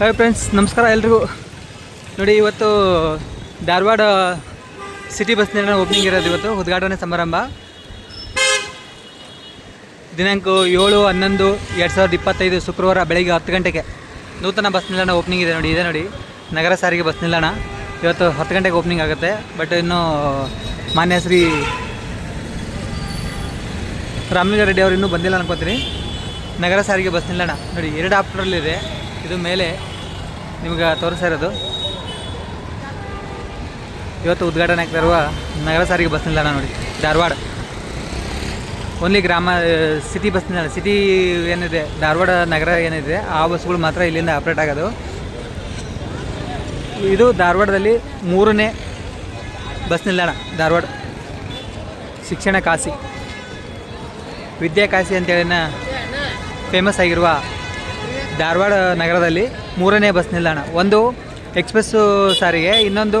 Hi friends ನಮಸ್ಕಾರ ಎಲ್ರಿಗೂ. ನೋಡಿ, ಇವತ್ತು ಧಾರವಾಡ ಸಿಟಿ ಬಸ್ ನಿಲ್ದಾಣ ಓಪನಿಂಗ್ ಇರೋದು ಇವತ್ತು, ಉದ್ಘಾಟನೆ ಸಮಾರಂಭ. ದಿನಾಂಕ ಏಳು, ಹನ್ನೊಂದು, ಎರಡು ಸಾವಿರದ ಇಪ್ಪತ್ತೈದು ಶುಕ್ರವಾರ ಬೆಳಗ್ಗೆ ಹತ್ತು ಗಂಟೆಗೆ ನೂತನ ಬಸ್ ನಿಲ್ದಾಣ ಓಪನಿಂಗ್ ಇದೆ ನೋಡಿ ಇದೆ ನೋಡಿ. ನಗರ ಸಾರಿಗೆ ಬಸ್ ನಿಲ್ದಾಣ. ಇವತ್ತು ಹತ್ತು ಗಂಟೆಗೆ ಓಪನಿಂಗ್ ಆಗುತ್ತೆ ಬಟ್ ಇನ್ನು ಮಾನ್ಯ ಶ್ರೀ ರಾಮಲಿಂಗ ರೆಡ್ಡಿ ಅವರು ಇನ್ನೂ ಬಂದಿಲ್ಲ ಅನ್ಕೋತೀನಿ. ನಗರ ಸಾರಿಗೆ ಬಸ್ ನಿಲ್ದಾಣ. ನೋಡಿ, ಎರಡು ಆಪ್ಟರಲ್ಲಿದೆ ಇದು ಮೇಲೆ ನಿಮ್ಗೆ ತೋರಿಸ್ತಾ ಇರೋದು. ಇವತ್ತು ಉದ್ಘಾಟನೆ ಆಗ್ತಾ ಇರುವ ನಗರ ಸಾರಿಗೆ ಬಸ್ ನಿಲ್ದಾಣ ನೋಡಿ, ಧಾರವಾಡ. ಓನ್ಲಿ ಗ್ರಾಮ ಸಿಟಿ ಬಸ್ ನಿಲ್ದಾಣ ಸಿಟಿ ಏನಿದೆ, ಧಾರವಾಡ ನಗರ ಏನಿದೆ, ಆ ಬಸ್ಗಳು ಮಾತ್ರ ಇಲ್ಲಿಂದ ಆಪ್ರೇಟ್ ಆಗೋದು. ಇದು ಧಾರವಾಡದಲ್ಲಿ ಮೂರನೇ ಬಸ್ ನಿಲ್ದಾಣ, ಧಾರವಾಡ. ಶಿಕ್ಷಣ ಕಾಶಿ ವಿದ್ಯಾ ಕಾಶಿ ಅಂತೇಳಿನ ಫೇಮಸ್ ಆಗಿರುವ ಧಾರವಾಡ ನಗರದಲ್ಲಿ ಮೂರನೇ ಬಸ್ ನಿಲ್ದಾಣ. ಒಂದು ಎಕ್ಸ್ಪ್ರೆಸ್ಸು ಸಾರಿಗೆ, ಇನ್ನೊಂದು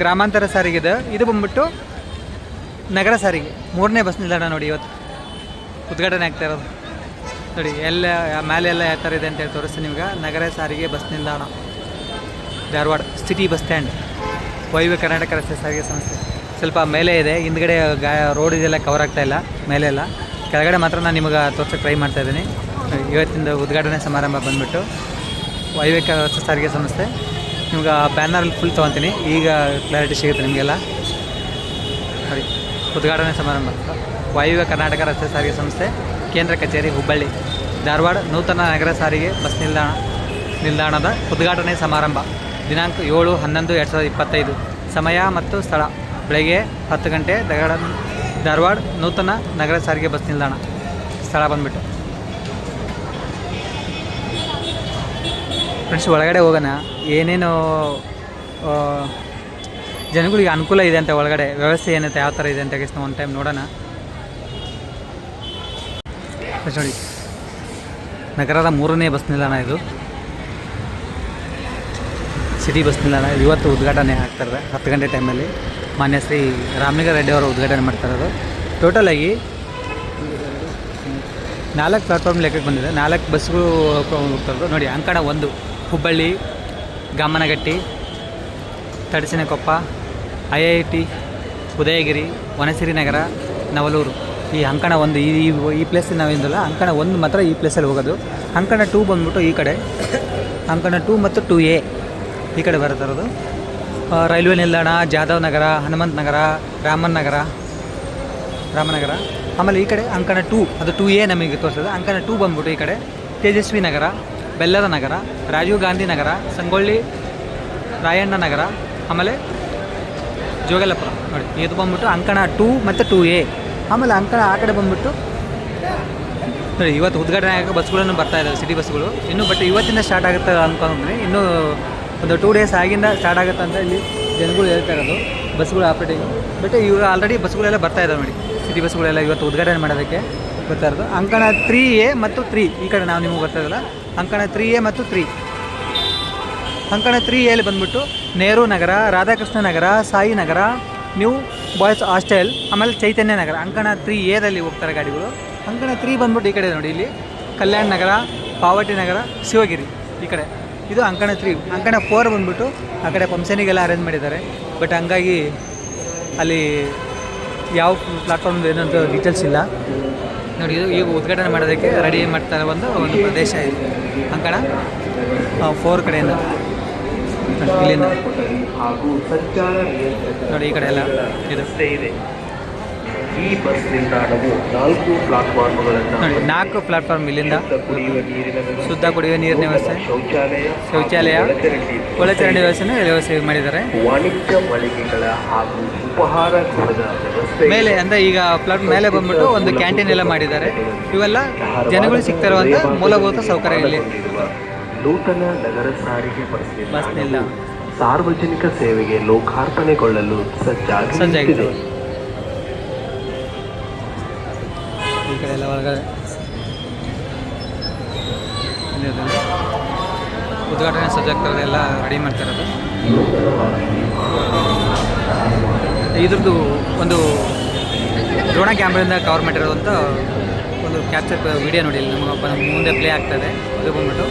ಗ್ರಾಮಾಂತರ ಸಾರಿಗೆ ಇದೆ. ಇದು ಬಂದ್ಬಿಟ್ಟು ನಗರ ಸಾರಿಗೆ. ಮೂರನೇ ಬಸ್ ನಿಲ್ದಾಣ ನೋಡಿ ಇವತ್ತು. ಉದ್ಘಾಟನೆ ಆಗ್ತಾ ಇರೋದು. ನೋಡಿ, ಎಲ್ಲ ಮೇಲೆ ಎಲ್ಲ ಯಾವ ಥರ ಇದೆ ಅಂತೇಳಿ ತೋರಿಸ್ತೀನಿ ನಿಮ್ಗೆ. ನಗರ ಸಾರಿಗೆ ಬಸ್ ನಿಲ್ದಾಣ. Dharwad city bus stand. YV Karnataka ರಸ್ತೆ ಸಾರಿಗೆ ಸಂಸ್ಥೆ. ಸ್ವಲ್ಪ ಮೇಲೆ ಇದೆ. ಹಿಂದ್ಗಡೆ ಗಾ, ರೋಡ್ ಇದೆಲ್ಲ ಕವರ್ ಆಗ್ತಾ ಇಲ್ಲ. ಮೇಲೆ ಎಲ್ಲ ಕೆಳಗಡೆ ಮಾತ್ರ ನಾನು ನಿಮಗೆ ತೋರ್ಸೋಕ್ಕೆ ಟ್ರೈ ಮಾಡ್ತಾ ಇದ್ದೀನಿ. ಇವತ್ತಿಂದ ಉದ್ಘಾಟನೆ ಸಮಾರಂಭ ಬಂದ್ಬಿಟ್ಟು ವೈವೇಕ ಸಾರಿಗೆ ಸಂಸ್ಥೆ. ನಿಮ್ಗೆ ಬ್ಯಾನರ್ ಫುಲ್ ತೊಗೊತೀನಿ. ಈಗ ಕ್ಲಾರಿಟಿ ಸಿಗುತ್ತೆ ನಿಮಗೆಲ್ಲ. ಸರಿ, ಉದ್ಘಾಟನೆ ಸಮಾರಂಭ. ವಾಯುವ್ಯ ಕರ್ನಾಟಕ ರಸ್ತೆ ಸಾರಿಗೆ ಸಂಸ್ಥೆ, ಕೇಂದ್ರ ಕಚೇರಿ, ಹುಬ್ಬಳ್ಳಿ, ಧಾರವಾಡ ನೂತನ ನಗರ ಸಾರಿಗೆ ಬಸ್ ನಿಲ್ದಾಣ, ನಿಲ್ದಾಣದ ಉದ್ಘಾಟನೆ ಸಮಾರಂಭ. ದಿನಾಂಕ ಏಳು ಹನ್ನೊಂದು ಎರಡು ಸಾವಿರದ ಇಪ್ಪತ್ತೈದು. ಸಮಯ ಮತ್ತು ಸ್ಥಳ. ಬೆಳಗ್ಗೆ ಹತ್ತು ಗಂಟೆ ಧಾರವಾಡ ನೂತನ ನಗರ ಸಾರಿಗೆ ಬಸ್ ನಿಲ್ದಾಣ. ಸ್ಥಳ ಬಂದ್ಬಿಟ್ಟು. ಫ್ರೆಂಡ್ಸ್ ಒಳಗಡೆ ಹೋಗೋಣ. ಏನೇನು ಜನಗಳಿಗೆ ಅನುಕೂಲ ಇದೆ ಅಂತ ಒಳಗಡೆ, ವ್ಯವಸ್ಥೆ ಏನಂತ, ಯಾವ ಥರ ಇದೆ ಅಂತ ನಾವು ಒಂದು ಟೈಮ್ ನೋಡೋಣ. ಫ್ರೆಂಡ್ಸ್ ನೋಡಿ. ನಗರದ ಮೂರನೇ ಬಸ್ ನಿಲ್ದಾಣ ಇದು. ಸಿಟಿ ಬಸ್ ನಿಲ್ದಾಣ. ಇವತ್ತು ಉದ್ಘಾಟನೆ ಆಗ್ತಾರೆ ಹತ್ತು ಗಂಟೆ ಟೈಮಲ್ಲಿ ಮಾನ್ಯ ಶ್ರೀ ರಾಮಲಿಂಗ ರೆಡ್ಡಿ ಅವರು ಉದ್ಘಾಟನೆ ಮಾಡ್ತಾ ಇರೋದು. ಟೋಟಲಾಗಿ ನಾಲ್ಕು ಪ್ಲಾಟ್ಫಾರ್ಮ್ ಲೆಕ್ಕಕ್ಕೆ ಬಂದಿದೆ. ನಾಲ್ಕು ಬಸ್ಗಳು ಹೋಗ್ತಾ ಇರೋದು. ನೋಡಿ, ಅಂಕಣ ಒಂದು. Hubballi Gamanagatti Tadasinakoppa, I I T, Udayagiri, Vanasiri Nagar, Navalur. ಈ ಅಂಕಣ ಒಂದು, ಈ, ಈ- ಪ್ಲೇಸಲ್ಲಿ ಪ್ಲೇಸ್ ನಾವೇನಿಲ್ಲ ಅಂಕಣ ಒಂದು ಮಾತ್ರ ಈ ಪ್ಲೇಸಲ್ಲಿ ಹೋಗೋದು. ಅಂಕಣ ಟೂ ಬಂದ್ಬಿಟ್ಟು ಈ ಕಡೆ. ಅಂಕಣ ಟೂ ಮತ್ತು ಟೂ ಎ ಈ ಕಡೆ ಬರ್ತಾ ಇರೋದು. ರೈಲ್ವೆ ನಿಲ್ದಾಣ, ಜಾಧವ್ ನಗರ, ಹನುಮಂತ ನಗರ, ರಾಮನ್ ನಗರ ರಾಮನಗರ ಆಮೇಲೆ ಈ ಕಡೆ ಅಂಕಣ ಟೂ ಅದು ಟೂ ಎ ನಮಗೆ ತೋರಿಸೋದು ಅಂಕಣ ಟೂ ಬಂದ್ಬಿಟ್ಟು ಈ ಕಡೆ. ತೇಜಸ್ವಿ ನಗರ ಬೆಲ್ಲದ ನಗರ, ರಾಜೀವ್ ಗಾಂಧಿ ನಗರ, ಸಂಗೊಳ್ಳಿ, ರಾಯಣ್ಣ ನಗರ, ಆಮೇಲೆ ಜೋಗಲಪುರ. ನೋಡಿ ಇದು ಬಂದ್ಬಿಟ್ಟು ಅಂಕಣ ಟೂ ಮತ್ತು ಟೂ ಎ. ಆಮೇಲೆ ಅಂಕಣ ಆ ಕಡೆ ಬಂದ್ಬಿಟ್ಟು ನೋಡಿ, ಇವತ್ತು ಉದ್ಘಾಟನೆ ಆಗೋ ಬಸ್ಗಳನ್ನು ಬರ್ತಾ ಇದ್ದಾವೆ ಸಿಟಿ ಬಸ್ಗಳು. ಇನ್ನು ಬಟ್ ಇವತ್ತಿಂದ ಸ್ಟಾರ್ಟ್ ಆಗುತ್ತೆ ಅಂದ್ಕೊಂಡ್ರೆ ಇನ್ನೂ ಒಂದು ಟೂ ಡೇಸ್ ಆಗಿಂದ ಸ್ಟಾರ್ಟ್ ಆಗುತ್ತೆ ಅಂತ ಇಲ್ಲಿ ಜನಗಳು ಹೇಳ್ತಾ ಇರೋದು. ಬಸ್ಗಳು ಆಪ್ರೇಟಿಂಗ್ ಬಟ್ ಇವಾಗ ಆಲ್ರೆಡಿ ಬಸ್ಗಳೆಲ್ಲ ಬರ್ತಾ ಇದ್ದಾವೆ ನೋಡಿ. ಸಿಟಿ ಬಸ್ಗಳೆಲ್ಲ ಇವತ್ತು ಉದ್ಘಾಟನೆ ಮಾಡೋದಕ್ಕೆ ಬರ್ತಾ ಅಂಕಣ ತ್ರೀ ಎ ಮತ್ತು ತ್ರೀ ಈ ಕಡೆ ನಾವು ನಿಮಗೆ ಬರ್ತಾ ಅಂಕಣ ತ್ರೀ ಎ ಮತ್ತು ತ್ರೀ. ಅಂಕಣ ತ್ರೀ ಎಲ್ಲಿ ಬಂದ್ಬಿಟ್ಟು Nehru Nagar, Radhakrishna Nagar, Sai Nagar, new boys hostel, ಆಮೇಲೆ ಚೈತನ್ಯ ನಗರ, ಅಂಕಣ ತ್ರೀ ಎದಲ್ಲಿ ಹೋಗ್ತಾರೆ ಗಾಡಿಗಳು. ಅಂಕಣ ತ್ರೀ ಬಂದ್ಬಿಟ್ಟು ಈ ಕಡೆ ನೋಡಿ, ಇಲ್ಲಿ ಕಲ್ಯಾಣ ನಗರ ಪಾವಟಿ ನಗರ, ಶಿವಗಿರಿ ಈ ಕಡೆ. ಇದು ಅಂಕಣ ತ್ರೀ, ಅಂಕಣ ಫೋರ್ ಬಂದ್ಬಿಟ್ಟು ಆ ಕಡೆ ಫಂಕ್ಷನಿಗೆಲ್ಲ ಅರೇಂಜ್ ಮಾಡಿದ್ದಾರೆ. ಬಟ್ ಹಂಗಾಗಿ ಅಲ್ಲಿ ಯಾವ ಪ್ಲಾಟ್ಫಾರ್ಮ್ ಏನಂತ ಡೀಟೇಲ್ಸ್ ಇಲ್ಲ. ನೋಡಿ, ಇದು ಈಗ ಉದ್ಘಾಟನೆ ಮಾಡೋದಕ್ಕೆ ರೆಡಿ ಮಾಡ್ತಾ ಒಂದು ಒಂದು ಪ್ರದೇಶ ಇದು. ಅಂಕಣ ಫೋರ್ ಕಡೆಯಿಂದ. ಇಲ್ಲಿಂದ. ನೋಡಿ, ಈ ಕಡೆ ಎಲ್ಲ. ಇದು ಇದೆ. ಈ ಬಸ್ ನಿಲ್ದಾಣವು ನಾಲ್ಕು ಪ್ಲಾಟ್ಫಾರ್ಮ್ಗಳನ್ನು ನಾಲ್ಕು ಪ್ಲಾಟ್ಫಾರ್ಮ್ ಇಲ್ಲಿಂದ ಶುದ್ಧ ಕುಡಿಯುವ ನೀರಿನ ಶುದ್ಧ ಕುಡಿಯುವ ನೀರಿನ ವ್ಯವಸ್ಥೆ ಶೌಚಾಲಯ ಶೌಚಾಲಯ, ಒಳಚರಂಡಿ ವ್ಯವಸ್ಥೆ. ವ್ಯವಸ್ಥೆ ಮಾಡಿದ್ದಾರೆ. ವಾಣಿಜ್ಯ ಮಳಿಗೆಗಳ ಹಾಗೂ ಉಪಹಾರ ಗೃಹದ ವ್ಯವಸ್ಥೆ. ಮೇಲೆ ಅಂದ್ರೆ ಈಗ ಪ್ಲಾಟ್ ಮೇಲೆ ಬಂದ್ಬಿಟ್ಟು ಒಂದು ಕ್ಯಾಂಟೀನ್ ಎಲ್ಲ ಮಾಡಿದ್ದಾರೆ. ಇವೆಲ್ಲ ಜನಗಳು ಸಿಗ್ತಾ ಇರುವಂಥ ಮೂಲಭೂತ ಸೌಕರ್ಯ ಇಲ್ಲಿ. ನೂತನ ನಗರ ಸಾರಿಗೆ ಬಸ್ ನಿಲ್ದಾಣ. ಸಾರ್ವಜನಿಕ ಸೇವೆಗೆ ಲೋಕಾರ್ಪಣೆಗೊಳ್ಳಲು ಸಜ್ಜಾಗಿ ಸಜ್ಜಾಗಿದೆ. ಈ ಕಡೆ ಎಲ್ಲ ಹೊರಗಡೆ ಉದ್ಘಾಟನೆ ಸಜ್ಜಾಗ್ತಾರೆ ಎಲ್ಲ ರೆಡಿ ಮಾಡ್ತಿರೋದು ಇದ್ರದ್ದು ಒಂದು ಡ್ರೋಣ ಕ್ಯಾಮ್ರಿಂದ ಕವರ್ ಮಾಡಿರೋದಂಥ ಒಂದು ಕ್ಯಾಪ್ಚರ್ ವಿಡಿಯೋ ನೋಡಿ ನಮ್ಮ ಮುಂದೆ ಪ್ಲೇ ಆಗ್ತದೆ ಅದು ಬಂದ್ಬಿಟ್ಟು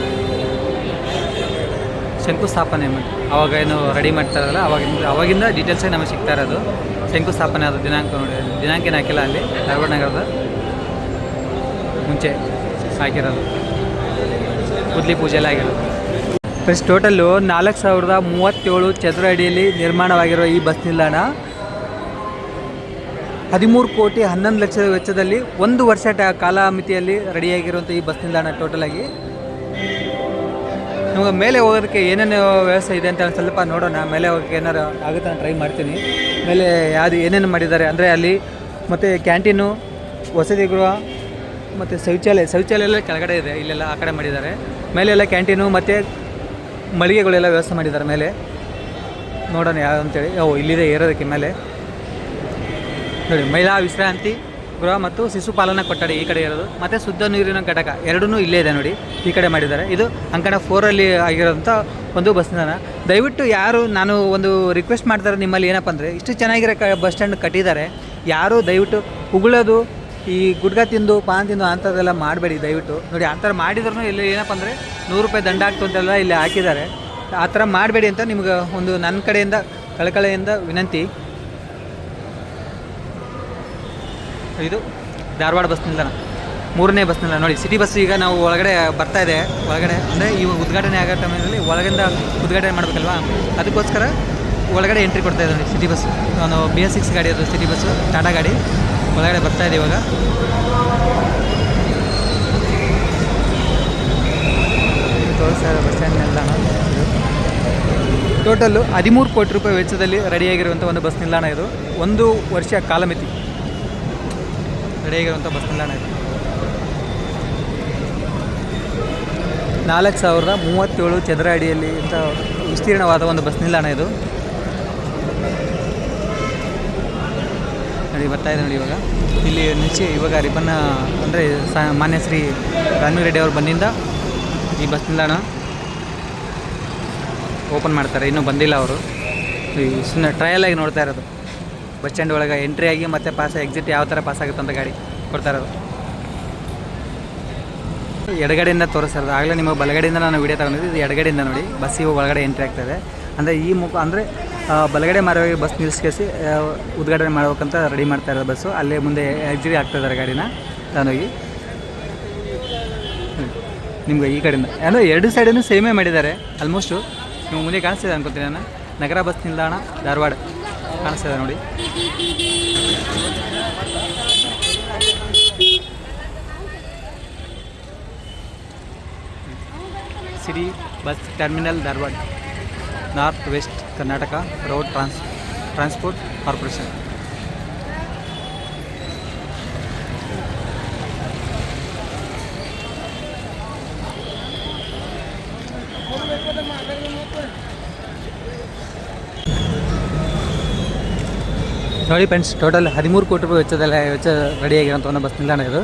ಶಂಕುಸ್ಥಾಪನೆ ಅವಾಗ ಏನು ರೆಡಿ ಮಾಡ್ತಾರಲ್ಲ ಅವಾಗಿಂದ ಅವಾಗಿಂದ ಡೀಟೇಲ್ಸಾಗಿ ನಮಗೆ ಸಿಗ್ತಾ ಇರೋದು. ಶಂಕುಸ್ಥಾಪನೆ ಆದ ದಿನಾಂಕ ನೋಡಿ ದಿನಾಂಕ ಏನು ಹಾಕಿಲ್ಲ ಅಲ್ಲಿ, ಧಾರವಾಡ ನಗರದ ಮುಂಚೆ ಆಗಿರೋದು ಕುದ್ಲಿ ಪೂಜೆ ಎಲ್ಲ ಆಗಿರೋದು. ಫ್ರೆಂಡ್ಸ್ ಟೋಟಲ್ಲು ನಾಲ್ಕು ಸಾವಿರದ ಮೂವತ್ತೇಳು ಚದರ ಅಡಿಯಲ್ಲಿ ನಿರ್ಮಾಣವಾಗಿರೋ ಈ ಬಸ್ ನಿಲ್ದಾಣ ಹದಿಮೂರು ಕೋಟಿ ಹನ್ನೊಂದು ಲಕ್ಷದ ವೆಚ್ಚದಲ್ಲಿ ಒಂದು ವರ್ಷ ಟ ಕಾಲಮಿತಿಯಲ್ಲಿ ರೆಡಿಯಾಗಿರುವಂಥ ಈ ಬಸ್ ನಿಲ್ದಾಣ ಟೋಟಲಾಗಿ ನಮಗೆ ಮೇಲೆ ಹೋಗೋದಕ್ಕೆ ಏನೇನು ವ್ಯವಸ್ಥೆ ಇದೆ ಅಂತ ಸ್ವಲ್ಪ ನೋಡೋಣ. ಮೇಲೆ ಹೋಗೋಕ್ಕೆ ಏನಾರು ಆಗುತ್ತೆ ನಾನು ಟ್ರೈ ಮಾಡ್ತೀನಿ. ಮೇಲೆ ಯಾವುದು ಏನೇನು ಮಾಡಿದ್ದಾರೆ? ಅಂದರೆ ಅಲ್ಲಿ ಮತ್ತು ಕ್ಯಾಂಟೀನು, ವಸತಿ ಗೃಹ ಮತ್ತು ಶೌಚಾಲಯ ಶೌಚಾಲಯ ಎಲ್ಲ ಕೆಳಗಡೆ ಇದೆ, ಇಲ್ಲೆಲ್ಲ ಆ ಕಡೆ ಮಾಡಿದ್ದಾರೆ. ಮೇಲೆಲ್ಲ ಕ್ಯಾಂಟೀನು ಮತ್ತು ಮಳಿಗೆಗಳೆಲ್ಲ ವ್ಯವಸ್ಥೆ ಮಾಡಿದ್ದಾರೆ ಮೇಲೆ. ನೋಡೋಣ ಯಾವ್ದು ಅಂತೇಳಿ. ಓ, ಇಲ್ಲಿದೆ, ಏರೋದಕ್ಕೆ ಮೇಲೆ. ನೋಡಿ, ಮಹಿಳಾ ವಿಶ್ರಾಂತಿ ಗೃಹ ಮತ್ತು ಶಿಶುಪಾಲನಾ ಕೊಠಡಿ ಈ ಕಡೆ ಇರೋದು. ಮತ್ತು ಶುದ್ಧ ನೀರಿನ ಘಟಕ ಎರಡೂ ಇಲ್ಲೇ ಇದೆ ನೋಡಿ, ಈ ಕಡೆ ಮಾಡಿದ್ದಾರೆ. ಇದು ಅಂಕಣ ಫೋರಲ್ಲಿ ಆಗಿರೋಂಥ ಒಂದು ಬಸ್ ನಿಲ್ದಾಣ. ದಯವಿಟ್ಟು ಯಾರು, ನಾನು ಒಂದು ರಿಕ್ವೆಸ್ಟ್ ಮಾಡ್ತಾರೆ ನಿಮ್ಮಲ್ಲಿ ಏನಪ್ಪ ಅಂದರೆ, ಇಷ್ಟು ಚೆನ್ನಾಗಿರೋ ಬಸ್ ಸ್ಟ್ಯಾಂಡ್ ಕಟ್ಟಿದ್ದಾರೆ. ಯಾರು ದಯವಿಟ್ಟು ಉಗುಳೋದು ಈ ಗುಡ್ಗ ತಿಂದು, ಪಾನ್ ತಿಂದು ಅಂಥದ್ದೆಲ್ಲ ಮಾಡಬೇಡಿ ದಯವಿಟ್ಟು. ನೋಡಿ, ಆ ಥರ ಮಾಡಿದ್ರು ಇಲ್ಲಿ ಏನಪ್ಪ ಅಂದರೆ ನೂರು ರೂಪಾಯಿ ದಂಡ ಆಗ್ತು ಅಂತೆಲ್ಲ ಇಲ್ಲಿ ಹಾಕಿದ್ದಾರೆ. ಆ ಥರ ಮಾಡಬೇಡಿ ಅಂತ ನಿಮ್ಗೆ ಒಂದು ನನ್ನ ಕಡೆಯಿಂದ, ಕಳಕಳೆಯಿಂದ ವಿನಂತಿ. ಇದು ಧಾರವಾಡ ಬಸ್ ನಿಲ್ದಾಣ. ಮೂರನೇ ಬಸ್ ನಿಲ್ದಾಣ. ನೋಡಿ, ಸಿಟಿ ಬಸ್ ಈಗ ನಾವು ಒಳಗಡೆ ಬರ್ತಾ ಇದೆ. ಒಳಗಡೆ ಅಂದರೆ ಈ ಉದ್ಘಾಟನೆ ಆಗೋ ಟೈಮಲ್ಲಿ ಒಳಗಿಂದ ಉದ್ಘಾಟನೆ ಮಾಡಬೇಕಲ್ವಾ? ಅದಕ್ಕೋಸ್ಕರ ಒಳಗಡೆ ಎಂಟ್ರಿ ಕೊಡ್ತಾ ಇದೆ ನೋಡಿ, ಸಿಟಿ ಬಸ್. ನಾನು ಬಿ ಎಸ್ ಸಿಕ್ಸ್ ಗಾಡಿ ಅದು, ಸಿಟಿ ಬಸ್ಸು ಟಾಟಾ ಗಾಡಿ. ಒಳಗಡೆ ಬರ್ತಾ ಇದೆ ಇವಾಗ. ತೋರಿಸ್ತಾರೆ ಬಸ್ ಸ್ಟ್ಯಾಂಡ್ ನಿಲ್ದಾಣ. ಟೋಟಲ್ಲು ಹದಿಮೂರು ಕೋಟಿ ರೂಪಾಯಿ ವೆಚ್ಚದಲ್ಲಿ ರೆಡಿಯಾಗಿರುವಂಥ ಒಂದು ಬಸ್ ನಿಲ್ದಾಣ ಇದು. ಒಂದು ವರ್ಷ ಕಾಲಮಿತಿ. ರೆಡಿಯಾಗಿರುವಂಥ ಬಸ್ ನಿಲ್ದಾಣ ಇದು. ನಾಲ್ಕು ಸಾವಿರದ ಮೂವತ್ತೇಳು ಚದರ ಅಡಿಯಲ್ಲಿ ಇಂಥ ವಿಸ್ತೀರ್ಣವಾದ ಒಂದು ಬಸ್ ನಿಲ್ದಾಣ ಇದು. ನೋಡಿ, ಬರ್ತಾ ಇದೆ ನೋಡಿ ಇವಾಗ. ಇಲ್ಲಿ ನಿಶ್ಚಯ ಇವಾಗ ರಿಬ್ಬನ್ನ ಅಂದರೆ ಸ, ಮಾನ್ಯ ಶ್ರೀ ರೆಡ್ಡಿ ಅವ್ರ ಬಂದಿಂದ ಈ ಬಸ್ ನಿಲ್ದಾಣ ಓಪನ್ ಮಾಡ್ತಾರೆ. ಇನ್ನೂ ಬಂದಿಲ್ಲ ಅವರು. ಈ ಸುಮ್ಮನೆ ಟ್ರಯಲ್ ನೋಡ್ತಾ ಇರೋದು. ಬಸ್ ಸ್ಟ್ಯಾಂಡ್ ಒಳಗೆ ಎಂಟ್ರಿ ಆಗಿ ಮತ್ತೆ ಪಾಸ್ ಎಕ್ಸಿಟ್ ಯಾವ ಥರ ಪಾಸ್ ಆಗುತ್ತೆ ಅಂತ ಗಾಡಿ ಕೊಡ್ತಾ ಇರೋದು. ಎಡಗಡೆಯಿಂದ ತೋರಿಸ್ತಾರೆ ಆಗಲೇ ನಿಮಗೆ ಬಲಗಡೆಯಿಂದ ನಾನು ವಿಡಿಯೋ ತಗೊಂಡಿದ್ದು. ಇದು ಎಡಗಡೆಯಿಂದ ನೋಡಿ. ಬಸ್ಸಿಗೆ ಒಳಗಡೆ ಎಂಟ್ರಿ ಆಗ್ತದೆ ಅಂದರೆ ಈ ಮುಖ ಅಂದರೆ ಬಲಗಡೆ ಮಾರೋಗಿ ಬಸ್ ನಿಲ್ಲಿಸ್ಕೇಸಿ ಉದ್ಘಾಟನೆ ಮಾಡ್ಬೇಕಂತ ರೆಡಿ ಮಾಡ್ತಾ ಇರೋದು ಬಸ್ಸು. ಅಲ್ಲೇ ಮುಂದೆ ಎಕ್ಸಿಟ್ ಆಗ್ತಾ ಇದ್ದಾರೆ ಗಾಡಿನ. ತಾನೋಗಿ ನಿಮ್ಗೆ ಈ ಕಡೆಯಿಂದ. ಅಂದರೆ ಎರಡು ಸೈಡನ್ನು ಸೇಮೇ ಮಾಡಿದ್ದಾರೆ. ಆಲ್ಮೋಸ್ಟು ನೀವು ಮುಂದೆ ಕಾಣಿಸ್ತಿದೆ ಅನ್ಕೊತೀನಿ ನಾನು. ನಗರ ಬಸ್ ನಿಲ್ದಾಣ, ಧಾರವಾಡ. ಕಾಣಿಸ್ತಿದೆ ನೋಡಿ. City bus terminal, Dharwad. North west Karnataka road trans transport corporation ನೋಡಿ ಫ್ರೆಂಡ್ಸ್ ಟೋಟಲ್ ಹದಿಮೂರು ಕೋಟಿ ರೂಪಾಯಿ ವೆಚ್ಚದಲ್ಲಿ ವೆಚ್ಚ ರೆಡಿಯಾಗಿರೋಂಥ ಒಂದು ಬಸ್ ನಿಲ್ದಾಣ ಇದು.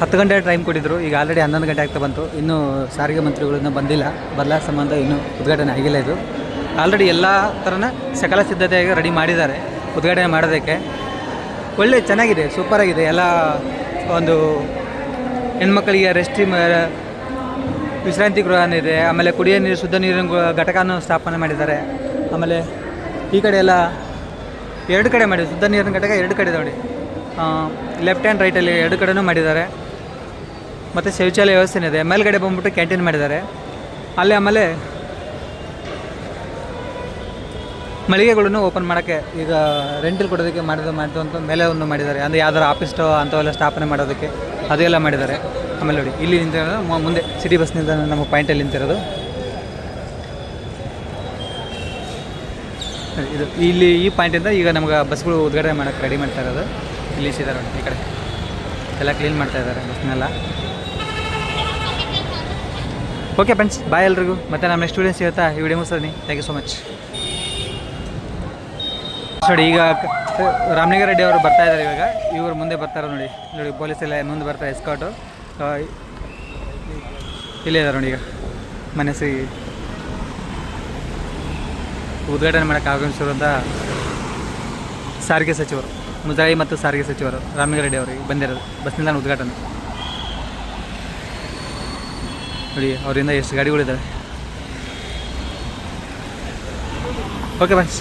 ಹತ್ತು ಗಂಟೆ ಟೈಮ್ ಕೊಟ್ಟಿದ್ದರು ಈಗ ಆಲ್ರೆಡಿ ಹನ್ನೊಂದು ಗಂಟೆ ಆಗ್ತಾ ಬಂತು. ಇನ್ನೂ ಸಾರಿಗೆ ಮಂತ್ರಿಗಳನ್ನ ಬಂದಿಲ್ಲ. ಬದಲಾ ಸಂಬಂಧ ಇನ್ನೂ ಉದ್ಘಾಟನೆ ಆಗಿಲ್ಲ ಇದು. ಆಲ್ರೆಡಿ ಎಲ್ಲ ಥರನ ಸಕಲ ಸಿದ್ಧತೆಯಾಗಿ ರೆಡಿ ಮಾಡಿದ್ದಾರೆ. ಉದ್ಘಾಟನೆ ಮಾಡೋದಕ್ಕೆ. ಒಳ್ಳೆ ಚೆನ್ನಾಗಿದೆ ಸೂಪರಾಗಿದೆ ಎಲ್ಲ ಒಂದು ಹೆಣ್ಮಕ್ಳಿಗೆ ರೆಸ್ಟ್ ವಿಶ್ರಾಂತಿ ಗೃಹ ಇದೆ. ಆಮೇಲೆ ಕುಡಿಯೋ ನೀರು, ಶುದ್ಧ ನೀರಿನ ಘಟಕನೂ ಸ್ಥಾಪನೆ ಮಾಡಿದ್ದಾರೆ. ಆಮೇಲೆ ಈ ಕಡೆ ಎಲ್ಲ ಎರಡು ಕಡೆ ಮಾಡಿದ್ದಾರೆ. ಶುದ್ಧ ನೀರಿನ ಘಟಕ ಎರಡು ಕಡೆ ನೋಡಿ. ಲೆಫ್ಟ್ ಆ್ಯಂಡ್ ರೈಟಲ್ಲಿ ಎರಡು ಕಡೆನೂ ಮಾಡಿದ್ದಾರೆ. ಮತ್ತು ಶೌಚಾಲಯ ವ್ಯವಸ್ಥೆ ಇದೆ. ಮೇಲ್ಗಡೆ ಬಂದ್ಬಿಟ್ಟು ಕ್ಯಾಂಟೀನ್ ಮಾಡಿದ್ದಾರೆ. ಅಲ್ಲಿ ಆಮೇಲೆ ಮಳಿಗೆಗಳನ್ನು ಓಪನ್ ಮಾಡೋಕ್ಕೆ ಈಗ ರೆಂಟಲ್ ಕೊಡೋದಕ್ಕೆ ಮಾಡಿದ ಮಾಡಿದ್ದು ಅಂತ ಮೇಲೆ ಒಂದು ಮಾಡಿದ್ದಾರೆ. ಅಂದರೆ ಯಾವ್ದಾರು ಆಫೀಸ್ ಅಂಥವೆಲ್ಲ ಸ್ಥಾಪನೆ ಮಾಡೋದಕ್ಕೆ ಅದೆಲ್ಲ ಮಾಡಿದ್ದಾರೆ. ಆಮೇಲೆ ನೋಡಿ, ಇಲ್ಲಿ ನಿಂತಿರೋದು ಮುಂದೆ ಸಿಟಿ ಬಸ್ನಿಂದ ನಮ್ಮ ಪಾಯಿಂಟಲ್ಲಿ ನಿಂತಿರೋದು. ಇದು ಇಲ್ಲಿ ಈ ಪಾಯಿಂಟಿಂದ ಈಗ ನಮ್ಗೆ ಬಸ್ಗಳು ಉದ್ಘಾಟನೆ ಮಾಡೋಕ್ಕೆ ರೆಡಿ ಮಾಡ್ತಾ ಇರೋದು. ಇಲ್ಲಿ ಸಿದ್ದಾರೆ ನೋಡಿ ಈ ಕಡೆ. ಎಲ್ಲ ಕ್ಲೀನ್ ಮಾಡ್ತಾ ಇದ್ದಾರೆ ಬಸ್ನೆಲ್ಲ ಓಕೆ ಫ್ರೆಂಡ್ಸ್ ಬಾಯ್ ಎಲ್ರಿಗೂ. ಮತ್ತೆ ನಮ್ಮ ನೆಕ್ಸ್ಟ್ ಸ್ಟೂಡೆಂಟ್ಸ್ ಸಿಗುತ್ತಾ ಈ ವಿಡಿಯೋ ಮುಗಿಸ್ತೀನಿ. ಥ್ಯಾಂಕ್ ಯು ಸೊ ಮಚ್ ನೋಡಿ, ಈಗ ರಾಮಲಿಂಗ ರೆಡ್ಡಿ ಅವರು ಬರ್ತಾ ಇದ್ದಾರೆ ಇವಾಗ. ಇವರು ಮುಂದೆ ಬರ್ತಾರೆ ನೋಡಿ. ನೋಡಿ ಪೊಲೀಸ್ ಎಲ್ಲ ಮುಂದೆ ಬರ್ತಾರೆ ಎಸ್ಕಾಟು ಇಲ್ಲೇ ಇದ್ದಾರೆ ನೋಡಿ ಈಗ. ಮನಸ್ಸಿ ಉದ್ಘಾಟನೆ ಮಾಡೋಕ್ಕೆ ಆಗಮಿಸಿರುವಂಥ ಸಾರಿಗೆ ಸಚಿವರು, ಮುಜಾಯಿ ಮತ್ತು ಸಾರಿಗೆ ಸಚಿವರು ರಾಮಲಿಂಗ ರೆಡ್ಡಿ ಅವರಿಗೆ ಬಂದಿರೋದು. ಬಸ್ ನಿಲ್ದಾಣ ಉದ್ಘಾಟನೆ. ನೋಡಿ ಅವರಿಂದ ಎಷ್ಟು ಗಾಡಿಗಳಿದ್ದಾವೆ ಓಕೆ ಬಾಯ್ಸ್